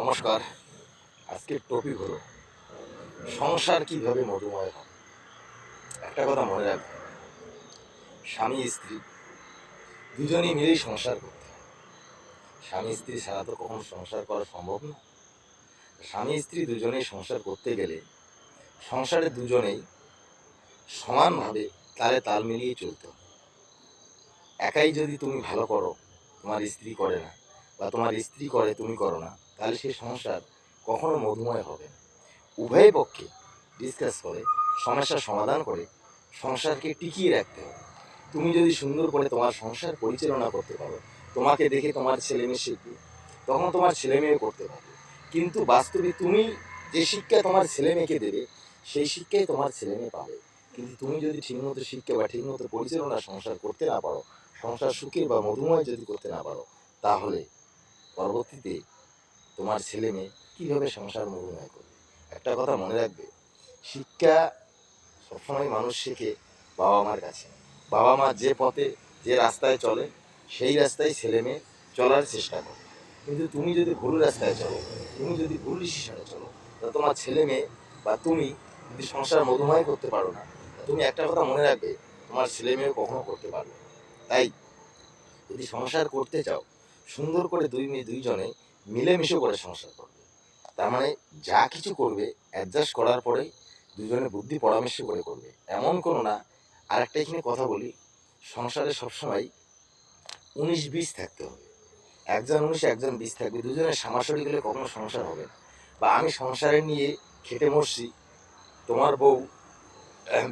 নমস্কার। আজকের টপিক হলো, সংসার কীভাবে মধুময় হয়? একটা কথা মনে রাখবে, স্বামী স্ত্রী দুজনেই মিলেই সংসার করতে হয়। স্বামী স্ত্রী ছাড়া তো কখনো সংসার করা সম্ভব না। স্বামী স্ত্রী দুজনেই সংসার করতে গেলে সংসারে দুজনেই সমানভাবে তালে তাল মিলিয়ে চলতে হবে একাই যদি তুমি ভালো করো, তোমার স্ত্রী করে না, বা তোমার স্ত্রী করে, তুমি করো না তাহলে সেই সংসার কখনো মধুময় হবে উভয় পক্ষে ডিসকাস করে, সমস্যার সমাধান করে, সংসারকে টিকিয়ে রাখতে হবে। তুমি যদি সুন্দর করে তোমার সংসার পরিচালনা করতে পারো, তোমাকে দেখে তোমার ছেলে মেয়ে শিখবে, তখন তোমার ছেলে মেয়ে করতে পারবে। কিন্তু বাস্তবে তুমি যে শিক্ষা তোমার ছেলে মেয়েকে দেবে, সেই শিক্ষাই তোমার ছেলে মেয়ে পাবে। কিন্তু তুমি যদি ঠিকমতো শিক্ষা বা ঠিকমতো পরিচালনা সংসার করতে না পারো, সংসার সুখের বা মধুময় যদি করতে না পারো, তাহলে পরবর্তীতে তোমার ছেলে মেয়ে কীভাবে সংসার মধুময় করবে? একটা কথা মনে রাখবে, শিক্ষা সবসময় মানুষ শেখে বাবা মার কাছে। বাবা মা যে পথে, যে রাস্তায় চলে, সেই রাস্তায় ছেলে মেয়ে চলার চেষ্টা করে। কিন্তু তুমি যদি ভুল রাস্তায় চলো, তুমি যদি ভুল ডিসিশনে চলো, তা তোমার ছেলে মেয়ে বা তুমি যদি সংসার মধুময় করতে পারো না তুমি একটা কথা মনে রাখবে, তোমার ছেলে মেয়ে কখনো করতে পারবে। তাই যদি সংসার করতে চাও, সুন্দর করে দুই মেয়ে, দুইজনে মিলেমিশে করে সংসার করবে। তার মানে যা কিছু করবে অ্যাডজাস্ট করার পরে দুজনে বুদ্ধি পরামর্শ করে করবে। এমন কোনো না। আর একটা এখানে কথা বলি, সংসারে সবসময় উনিশ বিশ থাকতে হবে। একজন উনিশ একজন বিশ থাকবে। দুজনের সামাশরি গেলে কখনো সংসার হবে না। বা আমি সংসারে নিয়ে খেটে মরছি, তোমার বউ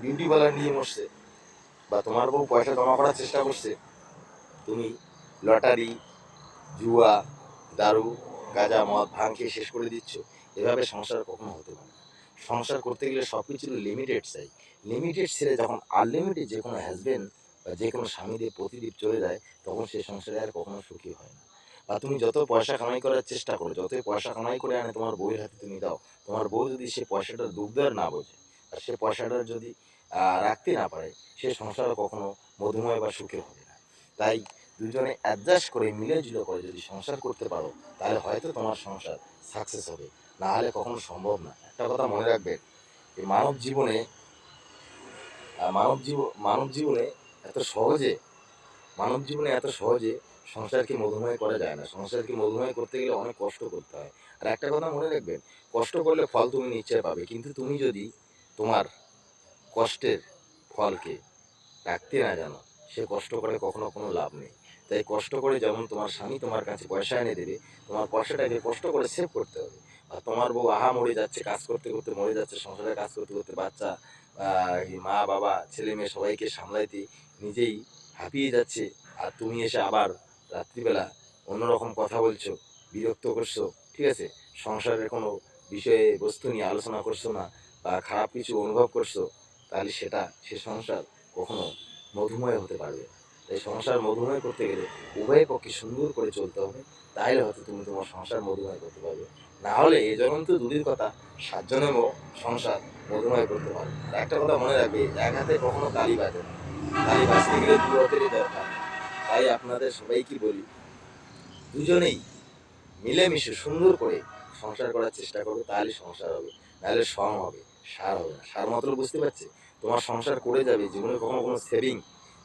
বিউটি পার্লার নিয়ে মরছে, বা তোমার বউ পয়সা জমা করার চেষ্টা করছে, তুমি লটারি জুয়া দারু, গাঁজা, মদ ভাঙ খেয়ে শেষ করে দিচ্ছ। এভাবে সংসার কখনো হতে পারে না। সংসার করতে গেলে সব কিছু লিমিটেড চাই। লিমিটেড ছেড়ে যখন আনলিমিটেড যে কোনো হাজবেন্ড বা যে কোনো স্বামীদের প্রতিদিন চলে যায়, তখন সে সংসারে আর কখনো সুখী হয় না। বা তুমি যত পয়সা কামাই করার চেষ্টা করো, যতই পয়সা কামাই করে আনে, তোমার বউয়ের হাতে তুমি দাও। তোমার বউ যদি সে পয়সাটার দুর্দার না বোঝে, আর সে পয়সাটা যদি রাখতে না পারে, সে সংসার কখনো মধুময় বা সুখে হবে না। তাই দুজনে অ্যাডজাস্ট করে মিলে জুলে করে যদি সংসার করতে পারো, তাহলে হয়তো তোমার সংসার সাকসেস হবে। না হলে কখনো সম্ভব না। একটা কথা মনে রাখবেন এই মানব জীবনে মানব জীব, মানব জীবনে এত সহজে, মানব জীবনে এত সহজে সংসারকে মধুময় করা যায় না। সংসারকে মধুময় করতে গেলে অনেক কষ্ট করতে হয়। আর একটা কথা মনে রাখবেন কষ্ট করলে ফল তুমি নিশ্চয় পাবে, কিন্তু তুমি যদি তোমার কষ্টের ফলকে রাখতে না জানো, সে কষ্ট করে কখনো কোনো লাভ নেই। তাই কষ্ট করে যেমন তোমার স্বামী তোমার কাছে পয়সা এনে দেবে, তোমার পয়সাটাকে কষ্ট করে সেভ করতে হবে। আর তোমার বউ আহা মরে যাচ্ছে, কাজ করতে করতে মরে যাচ্ছে সংসারে কাজ করতে করতে বাচ্চা মা, বাবা, ছেলে, মেয়ে সবাইকে সামলাইতে নিজেই হাঁপিয়ে যাচ্ছে। আর তুমি এসে আবার রাত্রিবেলা অন্যরকম কথা বলছো, বিরক্ত করছ, ঠিক আছে? সংসারের কোনো বিষয়ে বস্তু নিয়ে আলোচনা করছ না বা খারাপ কিছু অনুভব করছ, তাহলে সেটা, সে সংসার কখনো মধুময় হতে পারবে না। তাই সংসার মধুময় করতে গেলে উভয় পক্ষে সুন্দর করে চলতে হবে। তাহলে হয়তো তুমি তোমার সংসার মধুময় করতে পারবে। না হলে এ জন্য তো দূরের কথা সাতজনেরও সংসার মধুময় করতে পারবে একটা কথা মনে রাখবে, এক হাতে কখনো তালি বাজে না। তালি বাজতে গেলে দু হাতেরই দরকার। তাই আপনাদের সবাইকে বলি, দুজনেই মিলেমিশে সুন্দর করে সংসার করার চেষ্টা করো, তাহলে সংসার হবে। নাহলে সম হবে, সার হবে না। সার মাত্র বুঝতে পারছে? তোমার সংসার করে যাবে, জীবনে কখনো কোনো সেভিং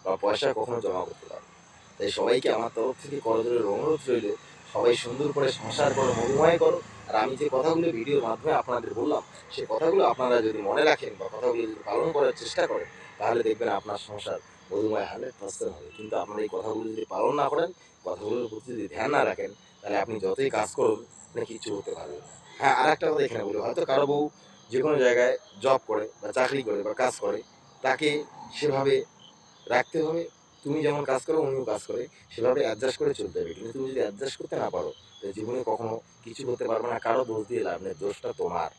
বা পয়সা কখনো জমা করতে পারবে না। তাই সবাইকে আমার তরফ থেকে করজোরে অনুরোধ রইল, সবাই সুন্দর করে সংসার করো, মধুময় করো আর আমি যে কথাগুলো ভিডিওর মাধ্যমে আপনাদের বললাম সেই কথাগুলো আপনারা যদি মনে রাখেন বা কথাগুলো যদি পালন করার চেষ্টা করেন, তাহলে দেখবেন আপনার সংসার মধুময় হান্ড্রেড পার্সেন্ট হবে কিন্তু আপনারা এই কথাগুলো যদি পালন না করেন, কথাগুলোর প্রতি যদি ধ্যান না রাখেন, তাহলে আপনি যতই কাজ করুন, আপনি কিছু হতে পারবেন না। হ্যাঁ আর একটা কথা এখানে বলি, হয়তো কারও বউ যে কোনো জায়গায় জব করে বা চাকরি করে বা কাজ করে, তাকে সেভাবে রাখতে হবে। তুমি যেমন কাজ করো, উনিও কাজ করে। সেভাবে অ্যাডজাস্ট করে চলতে হবে। কিন্তু তুমি যদি অ্যাডজাস্ট করতে না পারো, তাহলে জীবনে কখনো কিছু করতে পারবে না। কারও দোষ দিয়ে লাভ নেই, দোষটা তোমার।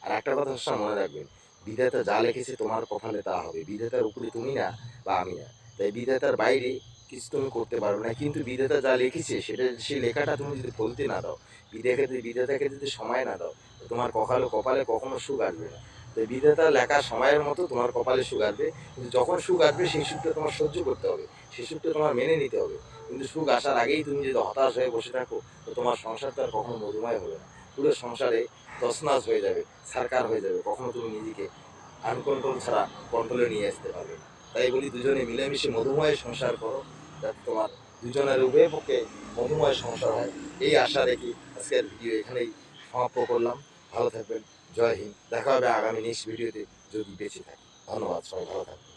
আর একটা কথা সবসময় মনে রাখবেন বিধাতা যা লিখেছে তোমার কপালে তা হবে। বিধাতার উপরে তুমি না বা আমি না। তাই বিধাতার বাইরে কিছু তুমি করতে পারবে না। কিন্তু বিধাতা যা লিখেছে, সেটা, সেই লেখাটা তুমি যদি বলতে না দাও, বিধাকে বিধাতাকে যদি সময় না দাও, তোমার কপালে কপালে কখনো সুখ আসবে না। বিধাতা লেখা সময়ের মতো তোমার কপালে সুখ আসবে। কিন্তু যখন সুখ আসবে, সেই সুখটা তোমার সহ্য করতে হবে। সেই সুখটা তোমার মেনে নিতে হবে। কিন্তু সুখ আসার আগেই তুমি যদি হতাশ হয়ে বসে থাকো, তো তোমার সংসার তো আর কখনো মধুময় হবে না। পুরো সংসারে তছনাছ হয়ে যাবে সারকার হয়ে যাবে। কখনো তুমি নিজেকে আনকন্ট্রোল ছাড়া কন্ট্রোলে নিয়ে আসতে পারবে তাই বলি, দুজনে মিলেমিশে মধুময় সংসার করো, যাতে তোমার দুজনের উভয় পক্ষে মধুময় সংসার হয়। এই আশা রেখে আজকের ভিডিও এখানেই সমাপ্ত করলাম। ভালো থাকবেন। জয় হিন্দ। দেখা হবে আগামী নেক্সট ভিডিওতে যদি বেঁচে থাকি। ধন্যবাদ সবাই ভালো থাকবেন।